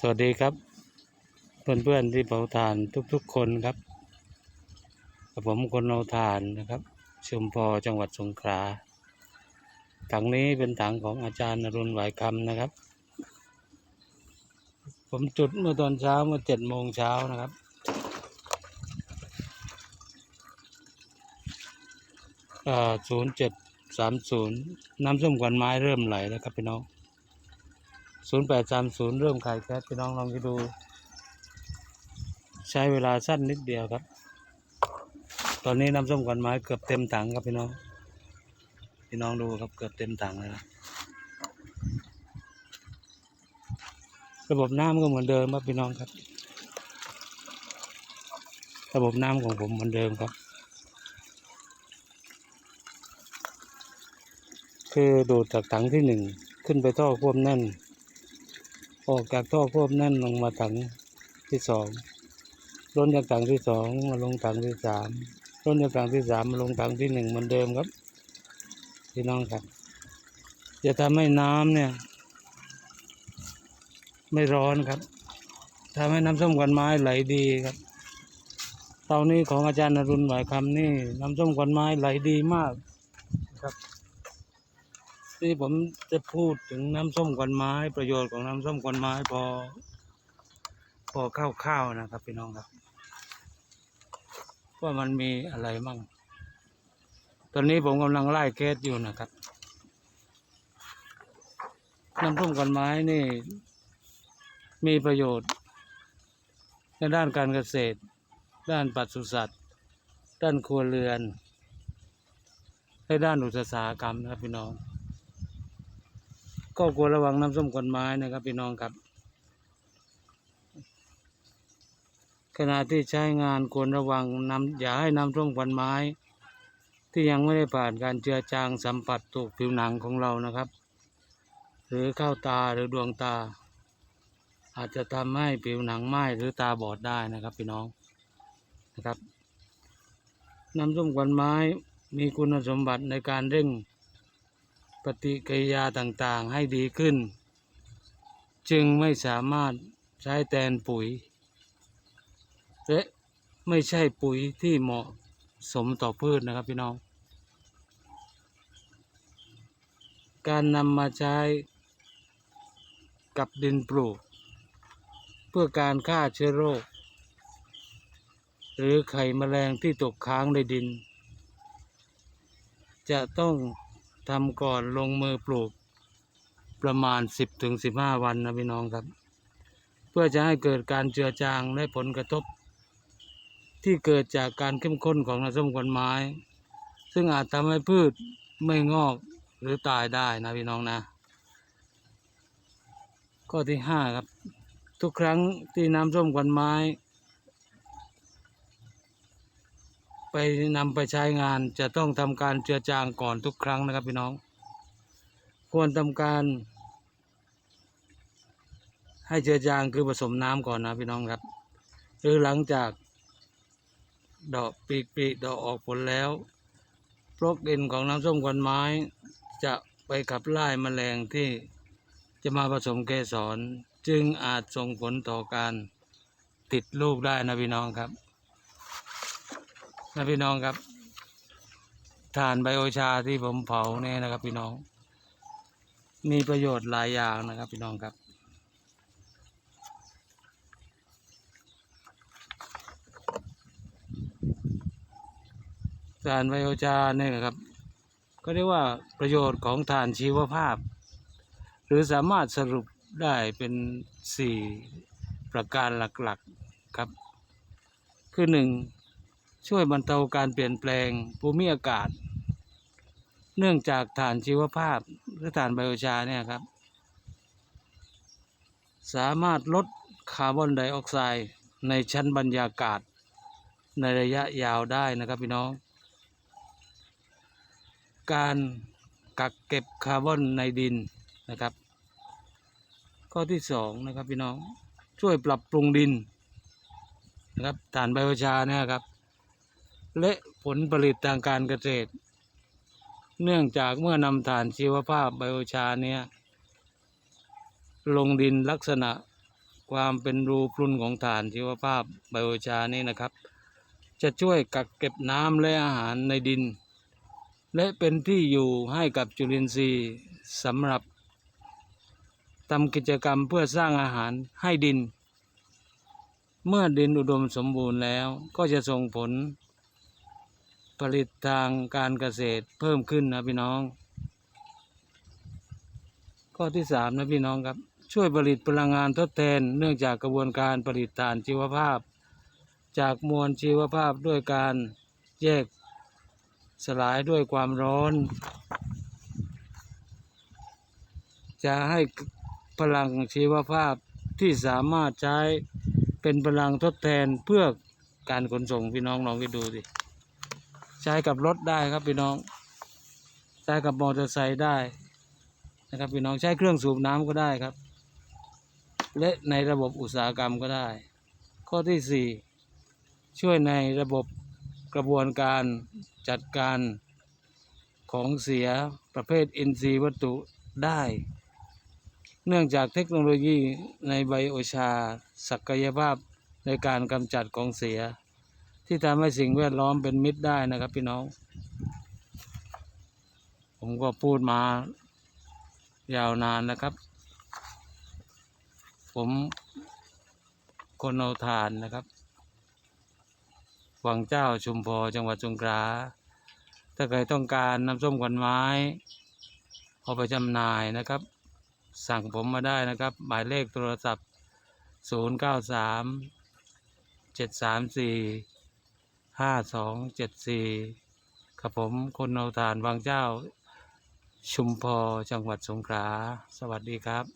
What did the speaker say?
สวัสดีครับ เพื่อนๆที่เผาถ่านทุกๆคนครับกับผมคนเอาถ่านนะครับ ชุมพรจังหวัดสงขลาถังนี้เป็นถังของอาจารย์อรุณไหวคำนะครับ ผมจุดเมื่อตอนเช้าเมื่อเจ็ดโมงเช้านะครับศูนย์เจ็ดสามศูนย์น้ำส้มกวนไม้เริ่มไหลแล้วครับพี่น้อง ศูนย์แปดสามศูนย์เริ่มขายแก๊สพี่น้องลองคิดดู ใช้เวลาสั้นนิดเดียวครับ ตอนนี้น้ำส้มกวนไม้เกือบเต็มถังครับพี่น้อง พี่น้องดูครับเกือบเต็มถังเลยนะระบบน้ำก็เหมือนเดิมครับพี่น้องครับ ระบบน้ำของผมเหมือนเดิมครับ คือดูดจากถังที่หนึ่งขึ้นไปท่อควบแน่น ออกจากท่อควบแน่นลงมาถังที่สองล้นจากถังที่สองมาลงถังที่สามล้นจากถังที่สามมาลงถังที่หนึ่งเหมือนเดิมครับพี่น้องครับจะทำให้น้ำเนี่ย ไม่ร้อนครับทำให้น้ำส้มกวนไม้ไหลดีครับเตานี้ของอาจารย์นรุณไหวคำนี่น้ำส้มกวนไม้ไหลดีมาก ที่ผมจะพูดถึงน้ำส้มกวนไม้ ประโยชน์ของน้ำส้มกวนไม้พอ พอคร่าวๆนะครับพี่น้องครับว่ามันมีอะไรมั่ง ตอนนี้ผมกำลังไล่เคสอยู่นะครับ น้ำส้มกวนไม้นี่ มีประโยชน์ ในด้านการเกษตร ด้านปศุสัตว์ ด้านครัวเรือนและด้านอุตสาหกรรมนะครับพี่น้อง ก็ควรระวังน้ำส้มกวนไม้นะครับพี่น้องครับ ขณะที่ใช้งานควรระวังน้ำอย่าให้น้ำส้มกวนไม้ ที่ยังไม่ได้ผ่านการเจือจางสัมผัสถูกผิวหนังของเรานะครับ หรือเข้าตาหรือดวงตา อาจจะทำให้ผิวหนังไหม้หรือตาบอดได้นะครับพี่น้องนะครับน้ำส้มกวนไม้มีคุณสมบัติในการเร่ง ปฏิกิริยาต่างๆให้ดีขึ้น จึงไม่สามารถใช้แทนปุ๋ย และไม่ใช่ปุ๋ยที่เหมาะสมต่อพืชนะครับพี่น้อง การนำมาใช้กับดินปลูก เพื่อการฆ่าเชื้อโรค หรือไข่แมลงที่ตกค้างในดิน จะต้อง ทำก่อนลงมือปลูกประมาณ 10ถึง15วันนะพี่น้องครับ เพื่อจะให้เกิดการเจือจางและผลกระทบ ที่เกิดจากการเข้มข้นของน้ำส้มกวนไม้ ซึ่งอาจทำให้พืชไม่งอกหรือตายได้นะพี่น้องนะ ข้อที่ห้าครับ ทุกครั้งที่น้ำส้มกวนไม้ ไปนำไปใช้งานจะต้องทำการเจือจางก่อนทุกครั้งนะครับพี่น้อง ควรทำการ ให้เจือจางคือผสมน้ำก่อนนะพี่น้องครับ หรือหลังจากดอกปีกปีดอกออกผลแล้วพรกลิ่นของน้ำส้มกวนไม้ จะไปขับไล่แมลงที่จะมาผสมเกสรจึงอาจส่งผลต่อการติดลูกได้นะพี่น้องครับ นะพี่น้องครับถ่านไบโอชาที่ผมเผาเนี่ยนะครับ พี่น้อง มีประโยชน์หลายอย่างนะครับ พี่น้องครับถ่านไบโอชาเนี่ยนะครับ ก็เรียกว่าประโยชน์ของถ่านชีวภาพ หรือสามารถสรุปได้เป็นสี่ประการหลักๆครับ คือหนึ่ง ช่วยบรรเทาการเปลี่ยนแปลงภูมิอากาศ เนื่องจากถ่านชีวภาพหรือถ่านไบโอชาเนี่ยครับ สามารถลดคาร์บอนไดออกไซด์ในชั้นบรรยากาศ ในระยะยาวได้นะครับพี่น้อง การกักเก็บคาร์บอนในดินนะครับ ข้อที่สองนะครับพี่น้องช่วยปรับปรุงดินนะครับถ่านไบโอชาเนี่ยครับ และผลผลิตทางการเกษตร เนื่องจากเมื่อนำถ่านชีวภาพไบโอชาเนี่ยลงดินลักษณะความเป็นรูพรุนของฐานชีวภาพไบโอชานี่นะครับ จะช่วยกักเก็บน้ำและอาหารในดิน และเป็นที่อยู่ให้กับจุลินทรีย์สำหรับทำกิจกรรมเพื่อสร้างอาหารให้ดิน เมื่อดินอุดมสมบูรณ์แล้วก็จะส่งผล ผลิตทางการเกษตรเพิ่มขึ้นนะพี่น้อง ข้อที่สามนะพี่น้องครับ ช่วยผลิตพลังงานทดแทน เนื่องจากกระบวนการผลิตถ่านชีวภาพ จากมวลชีวภาพด้วยการแยกสลายด้วยความร้อน จะให้พลังชีวภาพที่สามารถใช้เป็นพลังทดแทนเพื่อการขนส่งพี่น้องลองไปดูสิ ใช้กับรถได้ครับพี่น้อง ใช้กับมอเตอร์ไซค์ได้นะครับพี่น้องใช้เครื่องสูบน้ำก็ได้ครับ และในระบบอุตสาหกรรมก็ได้ ข้อที่สี่ช่วยในระบบกระบวนการจัดการของเสียประเภทอินทรีย์วัตถุได้ เนื่องจากเทคโนโลยีในไบโอชา ศักยภาพในการกำจัดของเสีย ที่ทำให้สิ่งแวดล้อมเป็นมิตรได้นะครับ พี่น้อง ผมก็พูดมายาวนานนะครับ ผมคนเอาทานนะครับวังเจ้าชุมพรจังหวัดสงขลาถ้าใครต้องการน้ำส้มขวัญไม้เอาไปจำหน่ายนะครับ สั่งผมมาได้นะครับ หมายเลขโทรศัพท์ 0 9 ห้าสองเจ็ดสี่กับผมคนเอาทานวังเจ้า ชุมพรจังหวัดสงขลา สวัสดีครับ